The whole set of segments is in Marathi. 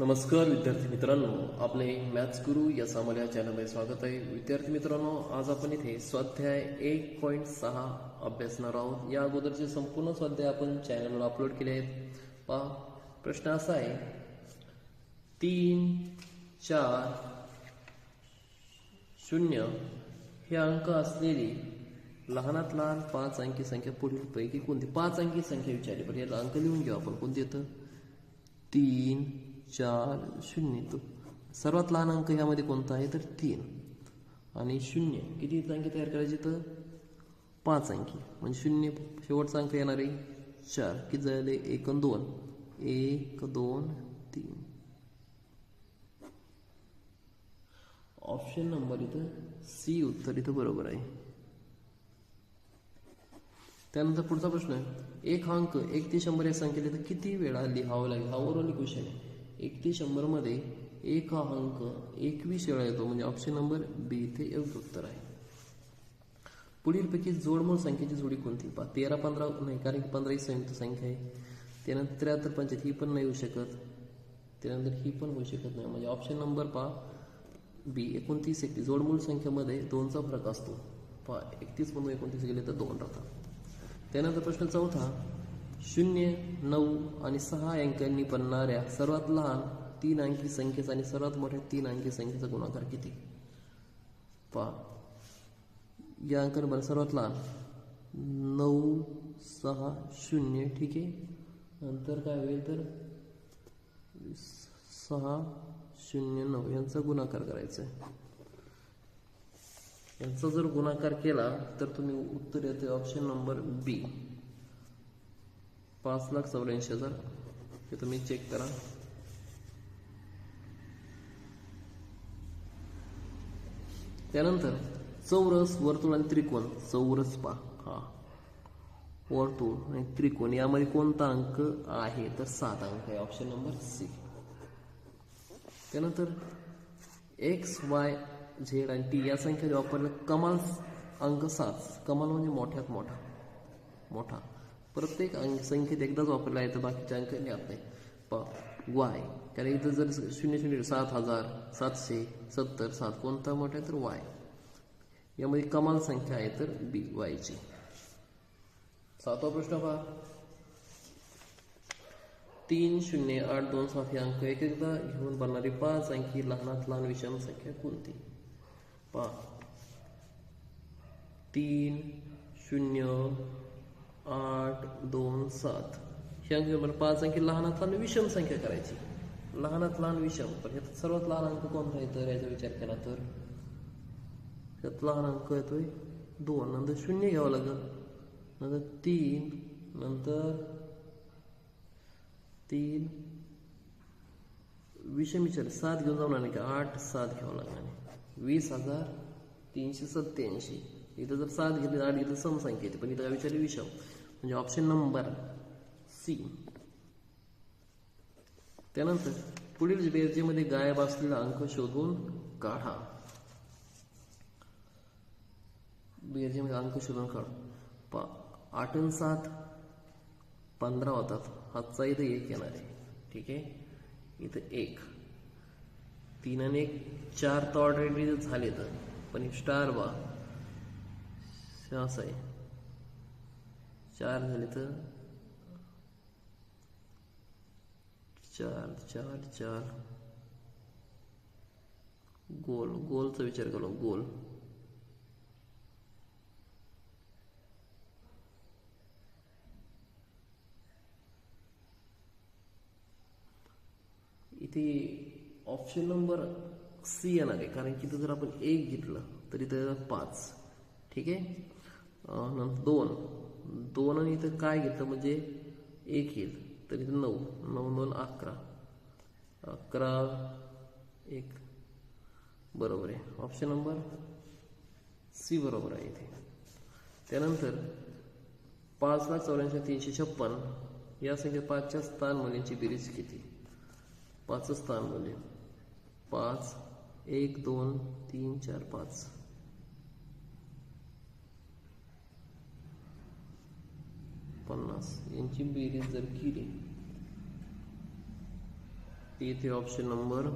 नमस्कार विद्यार्थी मित्रांनो. आपले मॅथ्स गुरु या सामान्य चॅनलमध्ये स्वागत आहे. विद्यार्थी मित्रांनो आज आपण इथे स्वाध्याय एक पॉईंट सहा अभ्यासणार आहोत. या अगोदरचे संपूर्ण स्वाध्याय आपण चॅनलवर अपलोड केले आहेत. पहा प्रश्न असा आहे. तीन चार शून्य हे अंक असलेली लहानात लहान पाच अंकी संख्या पुढील पैकी कोणती? पाच अंकी संख्या विचारली. पण याला अंक लिहून घेऊ आपण. कोणती येतं? तीन चार शून्य. तो सर्वात लहान अंक ह्यामध्ये कोणता आहे? तर तीन. आणि शून्य. किती अंकी तयार करायचे तर पाच अंकी. म्हणजे शून्य शेवटचा अंक येणार आहे चार. किती झाले? एक दोन. एक दोन तीन. ऑप्शन नंबर इथं सी उत्तर इथं बरोबर आहे. त्यानंतर पुढचा प्रश्न आहे. एक अंक एक ते शंभर या संख्येला तर किती वेळा लिहावं लागेल? हा ओरली क्वेश्चन आहे. एक ते शंभरमध्ये एक हा अंक एकवीस वेळा येतो म्हणजे ऑप्शन नंबर बी इथे योग्य उत्तर आहे. पुढीलपैकी जोडमोड संख्येची जोडी कोणती? पहा तेरा पंधरा नाही कारण की पंधरा ही संयुक्त संख्या आहे. त्यानंतर त्र्याहत्तर पंचायत ही पण नाही होऊ शकत. त्यानंतर ही पण होऊ शकत नाही. म्हणजे ऑप्शन नंबर पहा बी एकोणतीस एकतीस. जोडमूळ संख्येमध्ये दोनचा फरक असतो. पहा एकतीस म्हणून एकोणतीस गेले तर दोन राहतात. त्यानंतर प्रश्न चौथा शून्य नऊ आणि सहा अंकांनी बनणाऱ्या सर्वात लहान तीन अंकी संख्येचा आणि सर्वात मोठ्या तीन अंकी संख्येचा गुणाकार किती? पहा. या अंकांवर सर्वात लहान. नऊ सहा शून्य ठीक आहे? नंतर काय होईल तर? सहा शून्य नऊ यांचा गुणाकार करायचा आहे. यांचा जर गुणाकार केला तर तुम्ही उत्तर येते ऑप्शन नंबर बी पाच लाख चौऱ्याऐंशी हजार हे तुम्ही चेक करा. त्यानंतर चौरस वर्तुळ आणि त्रिकोण चौरस पा हा. वर्तुळ आणि त्रिकोण यामध्ये कोणता अंक आहे? तर सात अंक आहे. ऑप्शन नंबर सी त्यानंतर एक्स वाय झेड आणि टी या संख्या वापरलं कमाल अंक सात. कमाल म्हणजे मोठ्यात मोठा. मोठा. प्रत्येक अंक संख्येत एकदाच वापरला आहे तर बाकीचे अंक लिहत नाही. प वाय. कारण इथं जर शून्य शून्य सात हजार सातशे सत्तर सात कोणता मोठा आहे तर वाय. यामध्ये कमाल संख्या आहे तर बी वायची. सातवा प्रश्न पहा. तीन शून्य आठ दोन सात हे अंक एक एकदा घेऊन बनणारी पाच अंकी लहानात लहान विषम संख्या कोणती? पहा. तीन शून्य आठ दोन सात. ही अंक पाच अंकी लहानात लहान विषम संख्या करायची. लहानात लहान विषम. पण ह्यात सर्वात लहान अंक कोणता आहे? तर याचा विचार केला तर ह्यात लहान अंक येतोय दोन. नंतर शून्य घ्यावं लागेल. नंतर तीन. नंतर तीन. विषम विचार. सात घेऊन जाऊन नाही का? आठ सात घ्यावं लागणार वीस हजार तीनशे सत्याऐंशी इथं जर सात घेतले आठ घेतले समसंख्या येते पण इथं काय विचारले विषम म्हणजे ऑप्शन नंबर सी त्यानंतर पुढील बेरजेमध्ये गायब असलेला अंक शोधून काढा बेरजेमध्ये अंक शोधून काढा पा आठ आणि सात पंधरा होतात हातचा इथं एक येणार आहे ठीक आहे इथं एक तीन आणि एक चार तर ऑलरेडी झाले तर पण स्टार बा असं आहे चार झाले तर चार चार चार गोल गोलचा विचार करू गोल इथे ऑप्शन नंबर सी येणार आहे कारण की इथं जर आपण एक घेतलं तर इथं पाच. ठीक आहे? नंतर दोन दोन. आणि इथं काय घेतलं? म्हणजे एक येईल. तर इथं नऊ. नऊ दोन अकरा. अकरा एक. बरोबर आहे. ऑप्शन नंबर सी बरोबर आहे इथे. त्यानंतर पाच लाख चौऱ्याऐंशी तीनशे छप्पन या संख्येत पाचच्या स्थान मूल्यांची बेरीज किती? पाच स्थान मूल्य. पाच एक दोन तीन चार पाच. पन्नास. यांची बेरीज जर केली इथे ऑप्शन नंबर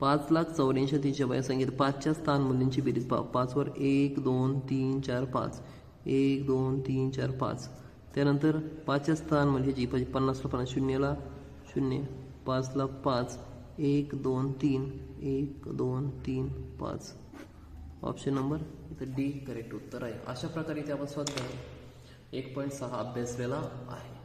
पाच लाख चौऱ्याऐंशी तीनशे बाय संगीत पाचच्या स्थान मूल्यांची बेरीज. पा पाचवर एक दोन तीन चार पाच. एक दोन तीन चार पाच. त्यानंतर पाचच्या स्थान म्हणजे जी पाहिजे पन्नासला पन्नास शून्यला शून्य. पाचला पाच. एक दोन तीन एक दोन तीन पाच. ऑप्शन नंबर इथं डी करेक्ट उत्तर आहे. अशा प्रकारे इथे आपण स्वतः एक पॉईंट सहा अभ्यासलेला आहे.